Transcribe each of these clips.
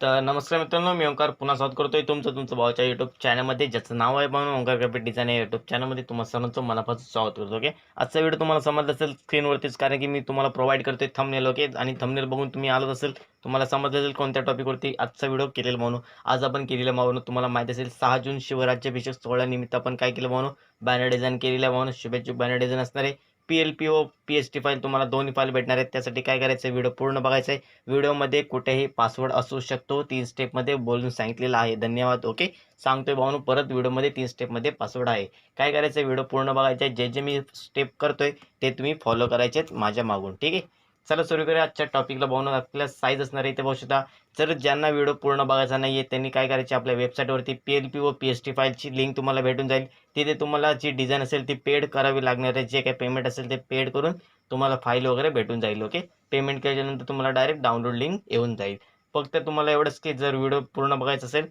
तर नमस्कार मित्रांनो मी ओंकार पुन्हा स्वागत करतोय तुमचं तुमचं भावाच्या युट्यूब चॅनलमध्ये ज्याचं नाव आहे म्हणून ओंकार ग्राफिक डिझाईन या युट्यूब चॅनलमध्ये तुम्हाला सर्वांचं मनापासून स्वागत करतो ओके आजचा व्हिडिओ तुम्हाला समजला असेल स्क्रीनवरतीच कारण की मी तुम्हाला प्रोव्हाइड करतोय थंबनेल ओके आणि थंबनेल बघून तुम्ही आलात असेल तुम्हाला समजलं असेल कोणत्या टॉपिकवरती आजचा व्हिडिओ केलेला म्हणून. आज आपण केलेला म्हणून तुम्हाला माहिती असेल सहा जून शिवराज्याभिषेक सोहळ्यानिमित्त आपण काय केलं म्हणून? बॅनर डिझाईन केलेला म्हणून. शुभेच्छुक बॅनर डिझाईन असणार आहे P L P or P S T file तुम्हाला दोन्ही फाईल भेटणार आहेत. त्यासाठी काय करायचं व्हिडिओ पूर्ण बघायचा आहे व्हिडिओमध्ये कुठेही पासवर्ड असू शकतो. तीन स्टेपमध्ये बोलून सांगितलेलं आहे. धन्यवाद. ओके सांगतोय भाऊन परत व्हिडिओमध्ये तीन स्टेपमध्ये पासवर्ड आहे. काय करायचं व्हिडिओ पूर्ण बघायचा आहे जे जे मी स्टेप करतोय ते तुम्ही फॉलो करायचे आहेत माझ्या मागून. ठीक आहे? चला सुरू करूया आजच्या टॉपिकला बघून आपल्याला साईज असणार आहे ते बघू शकता. जर ज्यांना व्हिडिओ पूर्ण बघायचा नाही आहे त्यांनी काय करायचे? आपल्या वेबसाईटवरती पी एल पी व पी एस टी फाईलची लिंक तुम्हाला भेटून जाईल. तिथे तुम्हाला जी डिझाईन असेल ती पेड करावी लागणार आहे. जे काही पेमेंट असेल ते पेड करून तुम्हाला फाईल वगैरे भेटून जाईल ओके पेमेंट केल्यानंतर तुम्हाला डायरेक्ट डाउनलोड लिंक येऊन जाईल. फक्त तुम्हाला एवढंच की जर व्हिडिओ पूर्ण बघायचा असेल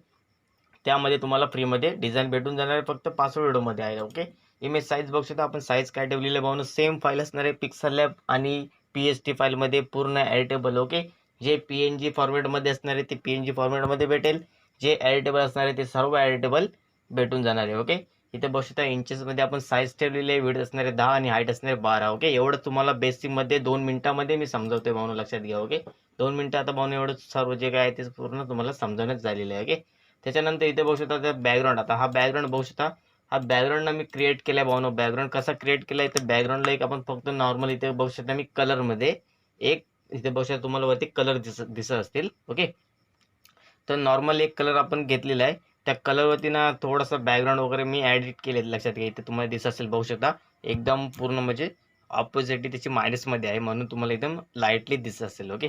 त्यामध्ये तुम्हाला फ्रीमध्ये डिझाईन भेटून जाणार आहे. फक्त पाच व्हिडिओमध्ये आहे ओके इमेज साईज बघू शकता. आपण साईज काय ठेवलेलं आहे सेम फाईल असणार आहे पिक्सल लॅब आणि पी एच टी फाईलमध्ये पूर्ण ॲडिटेबल ओके जे पी एन जी फॉर्मॅटमध्ये असणार आहे ते पी एन जी फॉर्मॅटमध्ये भेटेल. जे ॲडिटेबल असणार आहे ते सर्व ॲडिटेबल भेटून जाणार आहे ओके इथे बघू शकता इंचेसमध्ये आपण साईज ठेवलेली आहे विड असणारे दहा आणि हाईट असणारे बारा ओके एवढं तुम्हाला बेसिकमध्ये दोन मिनिटामध्ये मी समजवतोय भाऊन लक्षात घ्या ओके दोन मिनटं आता भाऊन एवढं सर्व जे काय आहे ते पूर्ण तुम्हाला समजवण्यात झालेलं आहे ओके त्याच्यानंतर इथे बघू शकता बॅकग्राऊंड आता हा बॅकग्राऊंड बघू शकता हा बॅकग्राऊंडला मी क्रिएट केला आहे भाऊन बॅकग्राऊंड कसा क्रिएट केला आहे तर बॅकग्राऊंडला एक आपण फक्त नॉर्मल इथे बघू शकता. मी कलरमध्ये एक इथे बघू शकता तुम्हाला वरती कलर दिस दिसत असतील. ओके तर नॉर्मल एक कलर आपण घेतलेला आहे. त्या कलरवरती ना थोडासा बॅकग्राऊंड वगैरे मी ॲडिट केले लक्षात घ्या. इथे तुम्हाला दिसत असेल बघू शकता. एकदम पूर्ण म्हणजे ऑपोजिटली त्याची मायनसमध्ये आहे म्हणून तुम्हाला एकदम लाईटली दिसत असेल. ओके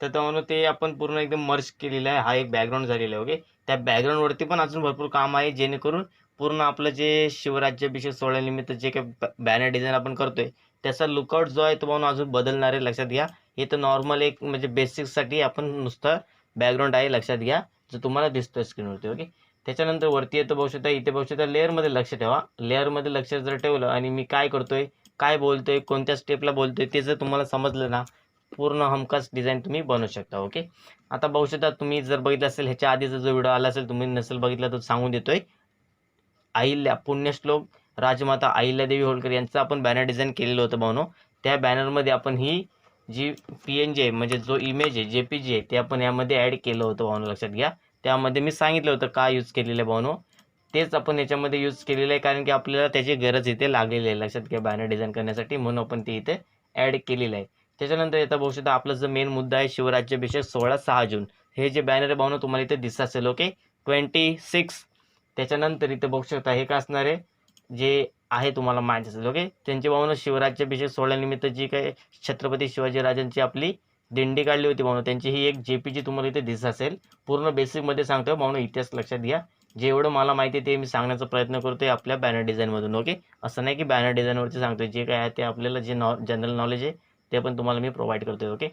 तर त्या म्हणून ते आपण पूर्ण एकदम मर्ज केलेलं आहे. हा एक बॅकग्राऊंड झालेला आहे. ओके त्या बॅकग्राऊंडवरती पण अजून भरपूर काम आहे जेणेकरून पूर्ण आपलं जे शिवराज्याभिषेक सोहळ्यानिमित्त जे काही बॅनर डिझाईन आपण करतोय त्याचा लुकआउट जो आहे तो म्हणून अजून बदलणार आहे लक्षात घ्या. हे तर नॉर्मल एक म्हणजे बेसिकसाठी आपण नुसतं बॅकग्राऊंड आहे लक्षात घ्या. जो तुम्हाला दिसतोय स्क्रीनवरती ओके त्याच्यानंतर वरती येतो बघू शकता इथे बघू शकता लेअरमध्ये लक्ष ठेवा. लेअरमध्ये लक्ष जर ठेवलं आणि मी काय करतोय काय बोलतोय कोणत्या स्टेपला बोलतोय ते जर तुम्हाला समजलं ना पूर्ण हमखास डिझाईन तुम्ही बनवू शकता ओके आता बघू शकता तुम्ही जर बघितलं असेल ह्याच्या आधीचा जो व्हिडिओ आला असेल तुम्ही नसेल बघितला तर सांगून देतोय. अहिल्या पुण्यश्लोक राजमाता अहिल्यादेवी होळकर यांचं आपण बॅनर डिझाईन केलेलं होतं भावनो त्या बॅनरमध्ये आपण ही जी पी एन जी आहे म्हणजे जो इमेज आहे जे पी जी आहे ते आपण यामध्ये ॲड केलं होतं भावनो लक्षात घ्या. त्यामध्ये मी सांगितलं होतं का यूज केलेलं आहे भावनो तेच आपण याच्यामध्ये यूज केलेलं आहे कारण की आपल्याला त्याची गरज इथे लागलेली आहे लक्षात घ्या बॅनर डिझाईन करण्यासाठी. म्हणून आपण ते इथे ॲड केलेलं आहे. त्याच्यानंतर येतं बघू शकता आपला जो मेन मुद्दा आहे शिवराज्याभिषेक सोळा सहा जून. हे जे बॅनर आहे तुम्हाला इथे दिसत असेल ओके ट्वेंटी सिक्स त्याच्यानंतर इथे बघू शकता हे का असणार आहे? जे आहे तुम्हाला माहीत असेल ओके त्यांची भावना शिवराज्याभिषेक सोहळ्यानिमित्त जी काही छत्रपती शिवाजीराजांची आपली दिंडी काढली होती भावना. त्यांची ही एक जे पी जी तुम्हाला इथे दिसत असेल. पूर्ण बेसिकमध्ये सांगतोय भावना इतिहास लक्षात घ्या. जेवढं मला माहिती आहे ते मी सांगण्याचा प्रयत्न करतोय आपल्या बॅनर डिझाईनमधून ओके असं नाही की बॅनर डिझाईनवरती सांगतोय जे काय आहे ते आपल्याला जे नॉ जनरल नॉलेज आहे ते पण तुम्हाला मी प्रोव्हाइड करतोय ओके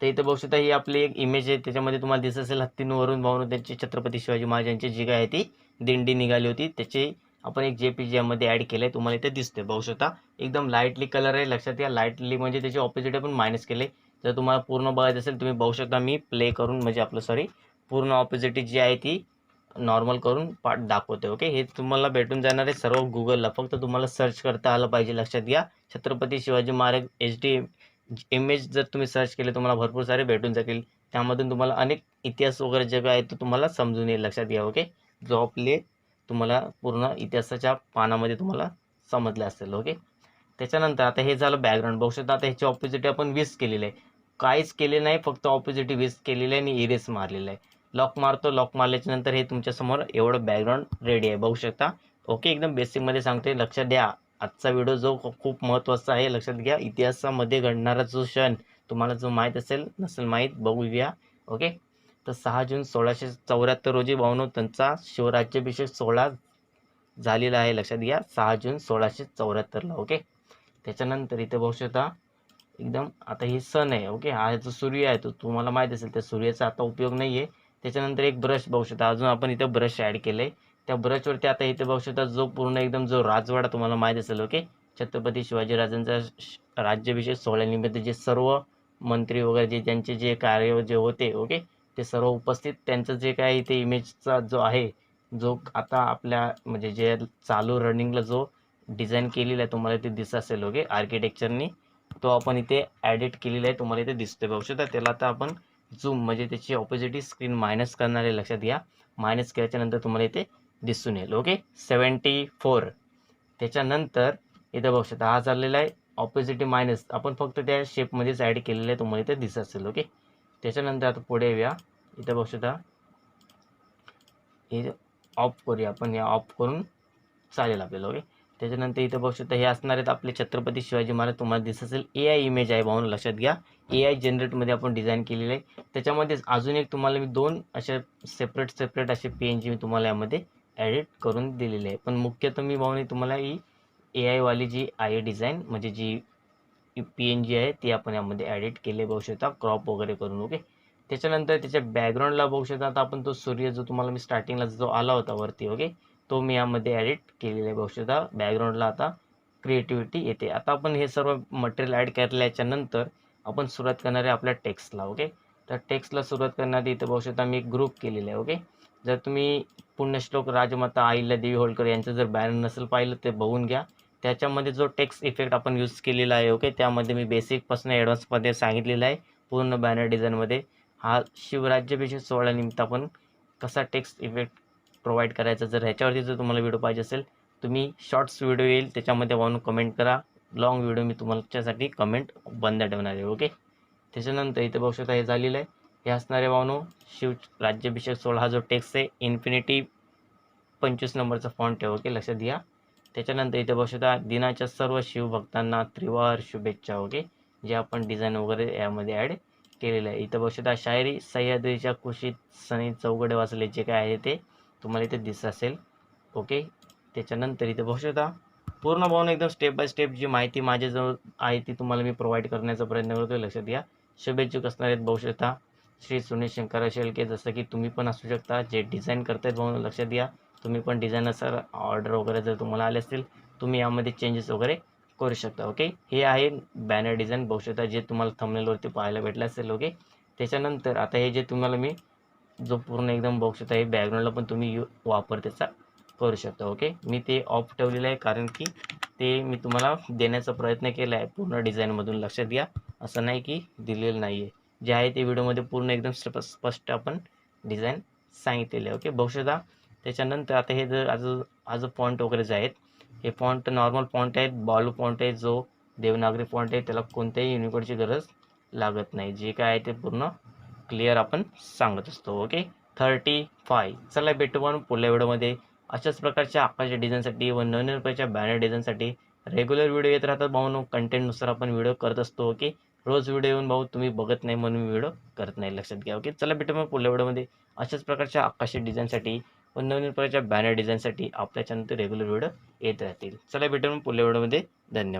तर इथं बघू शकता ही आपली एक इमेज आहे. त्याच्यामध्ये तुम्हाला दिसत असेल हत्तींवरून भावून त्यांची छत्रपती शिवाजी महाराजांची जी काय आहे ती दिंडी निघाली होती. त्याची आपण एक जे पी जी यामध्ये ॲड केलं आहे तुम्हाला इथे दिसते बघू शकता एकदम लाईटली कलर आहे. लक्षात या लाईटली म्हणजे त्याची ऑपोजिट आपण मायनस केले. जर तुम्हाला पूर्ण बघायचं असेल तुम्ही बघू शकता मी प्ले करून म्हणजे आपलं सॉरी पूर्ण ऑपोजिट जी आहे ती नॉर्मल करून पाठ दाखवते ओके हे तुम्हाला भेटून जाणार आहे सर्व गुगलला फक्त तुम्हाला सर्च करता आलं पाहिजे लक्षात घ्या. Chhatrapati Shivaji Maharaj H D image जर तुम्ही सर्च केले तुम्हाला भरपूर सारे भेटून जातील. त्यामधून तुम्हाला अनेक इतिहास वगैरे जे काय आहे तो तुम्हाला समजून येईल लक्षात घ्या ओके जो आपले तुम्हाला पूर्ण इतिहासाच्या पानामध्ये तुम्हाला समजले असेल ओके त्याच्यानंतर आता हे झालं बॅकग्राऊंड बघू शकता आता ह्याची ऑपोजिटी आपण वीस केलेलं आहे. काहीच केले नाही फक्त ऑपोजिटी वीस केलेली आहे आणि इरेस मारलेलं आहे. लॉक मारतो लॉक मारल्याच्या नंतर हे तुमच्यासमोर एवढं बॅकग्राऊंड रेडी आहे. बघू शकता. ओके एकदम बेसिकमध्ये सांगते लक्षात द्या आजचा व्हिडिओ जो खूप महत्त्वाचा आहे लक्षात घ्या. इतिहासामध्ये घडणारा जो क्षण तुम्हाला जो माहीत असेल नसेल माहीत बघूया. ओके तर सहा जून सोळाशे चौऱ्याहत्तर रोजी भावनो त्यांचा शिवराज्याभिषेक सोहळा झालेला आहे. लक्षात घ्या सहा जून सोळाशे चौऱ्याहत्तरला. ओके त्याच्यानंतर इथे बघू शकता एकदम आता हे सण आहे. ओके हा जो सूर्य आहे तो तुम्हाला माहीत असेल त्या सूर्याचा आता उपयोग नाही आहे त्याच्यानंतर एक ब्रश बघू शकता. अजून आपण इथं ब्रश ॲड केलं आहे त्या ब्रशवरती आता इथे बघू शकता जो पूर्ण एकदम जो राजवाडा तुम्हाला माहीत असेल ओके छत्रपती शिवाजीराजांचा राज्याभिषेक सोहळ्यानिमित्त जे सर्व मंत्री वगैरे जे त्यांचे जे कार्य जे होते ओके ते सर्व उपस्थित. त्यांचं जे काय इथे इमेजचा जो आहे जो आता आपल्या म्हणजे जे चालू रनिंगला जो डिझाईन केलेला आहे तुम्हाला इथे दिसत असेल ओके आर्किटेक्चरनी तो आपण इथे ॲडिट केलेला आहे तुम्हाला इथे दिसतोय. बघू शकता त्याला आता आपण झूम म्हणजे त्याची ऑपोजिट स्क्रीन मायनस करणारे लक्षात घ्या. मायनस केल्याच्यानंतर तुम्हाला इथे दिसून येईल. ओके सेवन्टी फोर त्याच्यानंतर इथं बघू शकता हा चाललेला आहे. ऑपोजिट मायनस आपण फक्त त्या शेपमध्येच ॲड केलेलं आहे तुम्हाला इथे दिसत असेल. ओके त्याच्यानंतर आता पुढे येऊया. इथं बघू शकता हे ऑफ करूया आपण हे ऑफ करून चालेल आपल्याला. ओके त्याच्यानंतर इथं बघू शकता हे असणार आहेत आपले छत्रपती शिवाजी महाराज. तुम्हाला दिसत असेल ए आय इमेज आहे भाऊन लक्षात घ्या. ए आय जनरेटमध्ये आपण डिझाईन केलेलं आहे. त्याच्यामध्येच अजून एक तुम्हाला मी दोन असे सेपरेट सेपरेट असे पी एन जी मी तुम्हाला यामध्ये ॲडिट करून दिलेले आहे. पण मुख्यतः मी भाऊने तुम्हाला ही ए आयवाली जी आहे डिझाईन म्हणजे जी पी एन जी आहे ती आपण यामध्ये ॲडिट केले बघू शकता क्रॉप वगैरे करून ओके त्याच्यानंतर त्याच्या बॅकग्राऊंडला बघू शकता आता आपण तो सूर्य जो तुम्हाला मी स्टार्टिंगला जो आला होता वरती ओके तो मी यामध्ये ॲडिट केलेला आहे बघू शकता. बॅकग्राऊंडला आता क्रिएटिव्हिटी येते. आता आपण हे सर्व मटेरियल ॲड केल्याच्यानंतर आपण सुरुवात करणार आहे आपल्या टेक्स्टला ओके तर टेक्स्टला सुरुवात करण्याआधी इथं बघू शकता मी एक ग्रुप केलेला आहे ओके जर तुम्ही पुण्यश्लोक राजमाता आहिल्या देवी होळकर यांचं जर बॅनर नसेल पाहिलं ते बघून घ्या. त्याच्यामध्ये जो टेक्स्ट इफेक्ट आपण यूज केलेला आहे ओके त्यामध्ये मी बेसिकपासून ॲडव्हान्समध्ये सांगितलेलं आहे पूर्ण बॅनर डिझाईनमध्ये हा शिवराज्याभिषेक सोहळ्यानिमित्त आपण कसा टेक्स्ट इफेक्ट प्रोव्हाइड करायचा जर ह्याच्यावरती जर तुम्हाला व्हिडिओ पाहिजे असेल तुम्ही शॉर्ट्स व्हिडिओ येईल त्याच्यामध्ये वाहून कमेंट करा. लॉंग व्हिडिओ मी तुमच्यासाठी कमेंट बंद ठेवणार आहे ओके त्याच्यानंतर इथे बघू शकता हे झालेलं आहे. हे असणारे वाहनो शिव राज्याभिषेक सोहळा हा जो टेक्स्ट आहे इन्फिनिटी पंचवीस नंबरचा फॉन्ट आहे ओके लक्षात घ्या. त्याच्यानंतर इथे बघू शकता दिनाच्या सर्व शिवभक्तांना त्रिवार शुभेच्छा ओके जे आपण डिझाईन वगैरे यामध्ये ॲड केलेलं आहे. इथं बघू शकता शायरी सह्याद्रीच्या कुशीत सनी चौघडे वाचले जे काय आहे ते तुम्हाला इथे दिसत असेल. ओके? त्याच्यानंतर इथे बघू शकता पूर्ण पाहून एकदम स्टेप बाय स्टेप जी माहिती माझ्याजवळ आहे ती तुम्हाला मी प्रोव्हाइड करण्याचा प्रयत्न करतो लक्षात घ्या. शुभेच्छुक असणार आहेत बघू शकता. श्री सुनील शंकर शेळके जसं की तुम्ही पण असू शकता जे डिझाईन करतायत भाऊ लक्षात घ्या. तुम्ही पण डिझाईन सर ऑर्डर वगैरे जर तुम्हाला आले असतील तुम्ही यामध्ये चेंजेस वगैरे करू शकता ओके? हे आहे बॅनर डिझाईन बघू शकता जे तुम्हाला थंबनेलवरती पाहायला भेटलं असेल ओके? त्याच्यानंतर आता हे जे तुम्हाला मी जो पूर्ण एकदम बॉक्स होता हे बॅकग्राऊंडला पण तुम्ही यू वापर त्याचा करू शकता ओके मी ते ऑफ ठेवलेलं आहे कारण की ते मी तुम्हाला देण्याचा प्रयत्न केला आहे पूर्ण डिझाईनमधून लक्षात घ्या. असं नाही की दिलेलं नाही आहे जे आहे ते व्हिडिओमध्ये पूर्ण एकदम स्प स्पष्ट आपण डिझाईन सांगितलेले आहे ओके बहुशदा त्याच्यानंतर आता हे जर आज आज जो वगैरे जे आहेत हे पॉईंट नॉर्मल पॉईंट आहेत बॉलू पॉईंट आहे जो देवनागरी पॉईंट आहे त्याला कोणत्याही युनिकोडची गरज लागत नाही. जे काय आहे ते पूर्ण क्लिअर आपण सांगत असतो ओके? Thirty five. चला भेटू पण पुढल्या व्हिडिओमध्ये. अशाच प्रकारच्या आकाशच्या डिझाईनसाठी व नवीन रुपयाच्या बॅनर डिझाईनसाठी रेग्युलर व्हिडिओ येत राहतात भाऊ. कंटेंटनुसार आपण व्हिडिओ करत असतो ओके? रोज व्हिडिओ येऊन भाऊ तुम्ही बघत नाही म्हणून मी व्हिडिओ करत नाही लक्षात घ्या ओके? चला भेटू मग पुढल्या व्हिडिओमध्ये. अशाच प्रकारच्या आकाशी डिझाईनसाठी व नवीन प्रकारच्या बॅनर डिझाईनसाठी आपल्या चॅनल रेग्युलर व्हिडिओ येत राहतील. चला भेटू मग पुढल्या व्हिडिओमध्ये. धन्यवाद.